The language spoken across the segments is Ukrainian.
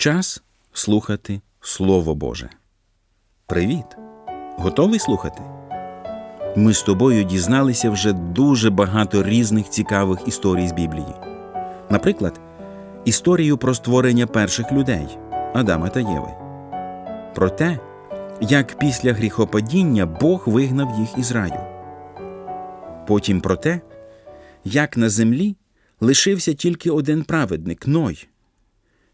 Час слухати Слово Боже. Привіт! Готовий слухати? Ми з тобою дізналися вже дуже багато різних цікавих історій з Біблії. Наприклад, історію про створення перших людей Адама та Єви. Про те, як після гріхопадіння Бог вигнав їх із раю. Потім про те, як на землі лишився тільки один праведник Ной,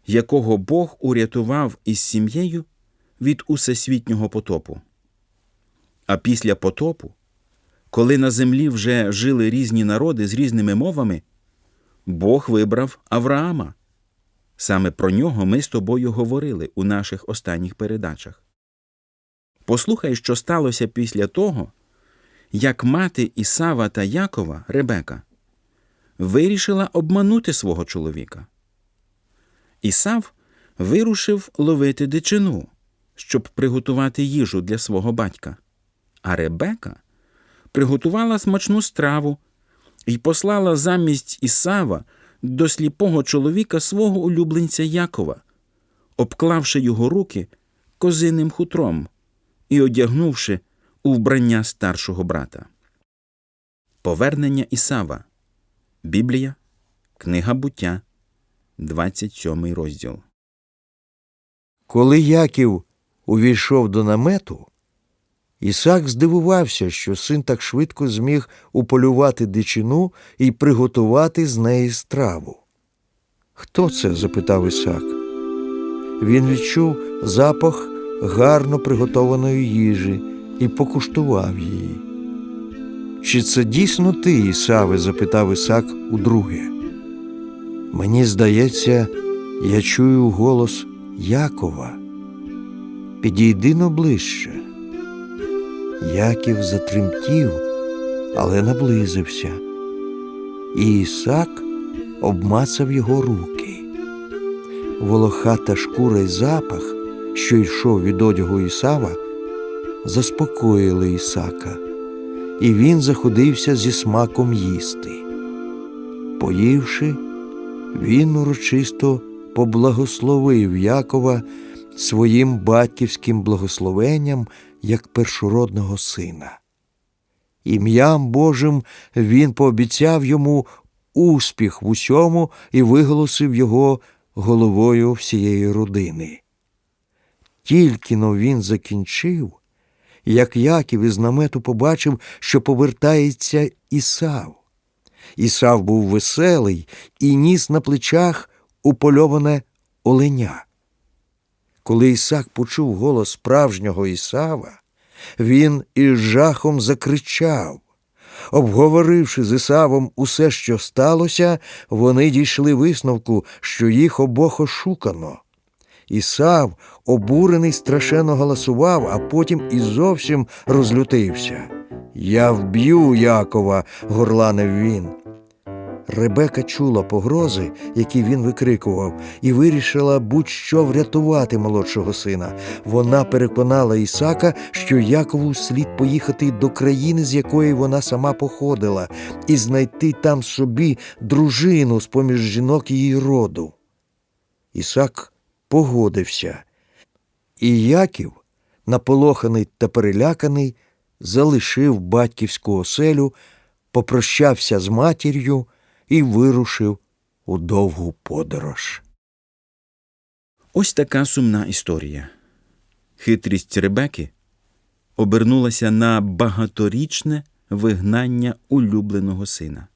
якого Бог урятував із сім'єю від усесвітнього потопу. А після потопу, коли на землі вже жили різні народи з різними мовами, Бог вибрав Авраама. Саме про нього ми з тобою говорили у наших останніх передачах. Послухай, що сталося після того, як мати Ісава та Якова, Ребека, вирішила обманути свого чоловіка. Ісав вирушив ловити дичину, щоб приготувати їжу для свого батька, а Ребека приготувала смачну страву і послала замість Ісава до сліпого чоловіка свого улюбленця Якова, обклавши його руки козиним хутром і одягнувши у вбрання старшого брата. Повернення Ісава. Біблія, Книга буття, 27 розділ. Коли Яків увійшов до намету, Ісак здивувався, що син так швидко зміг уполювати дичину і приготувати з неї страву. Хто це? запитав Ісак. Він відчув запах гарно приготованої їжі і покуштував її. Чи це дійсно ти, Ісаве? запитав Ісак удруге. Мені здається, я чую голос Якова. Підійди но ближче. Яків затремтів, але наблизився. І Ісак обмацав його руки. Волохата шкура й запах, що йшов від одягу Ісава, заспокоїли Ісака, і він заходився зі смаком їсти. Поївши, він урочисто поблагословив Якова своїм батьківським благословенням як першородного сина. Ім'ям Божим він пообіцяв йому успіх в усьому і виголосив його головою всієї родини. Тільки но він закінчив, як Яків із намету побачив, що повертається Ісав. Ісав був веселий і ніс на плечах упольоване оленя. Коли Ісак почув голос справжнього Ісава, він із жахом закричав. Обговоривши з Ісавом усе, що сталося, вони дійшли висновку, що їх обох ошукано. Ісав, обурений, страшенно голосував, а потім і зовсім розлютився. Я вб'ю Якова, горланив він. Ребека чула погрози, які він викрикував, і вирішила будь-що врятувати молодшого сина. Вона переконала Ісака, що Якову слід поїхати до країни, з якої вона сама походила, і знайти там собі дружину з поміж жінок її роду. Ісак погодився, і Яків, наполоханий та переляканий, залишив батьківську оселю, попрощався з матір'ю і вирушив у довгу подорож. Ось така сумна історія. Хитрість Ребеки обернулася на багаторічне вигнання улюбленого сина.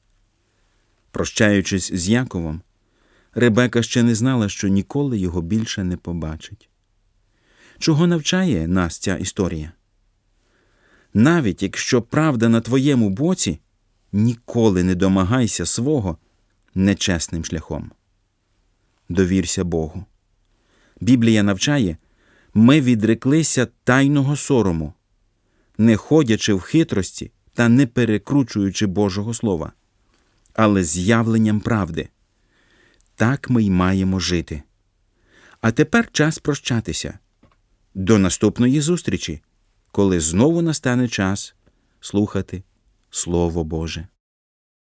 Прощаючись з Яковом, Ребека ще не знала, що ніколи його більше не побачить. Чого навчає нас ця історія? Навіть якщо правда на твоєму боці, ніколи не домагайся свого нечесним шляхом. Довірся Богу. Біблія навчає, ми відреклися тайного сорому, не ходячи в хитрості та не перекручуючи Божого Слова, але з явленням правди. Так ми й маємо жити. А тепер час прощатися. До наступної зустрічі, коли знову настане час слухати Слово Боже.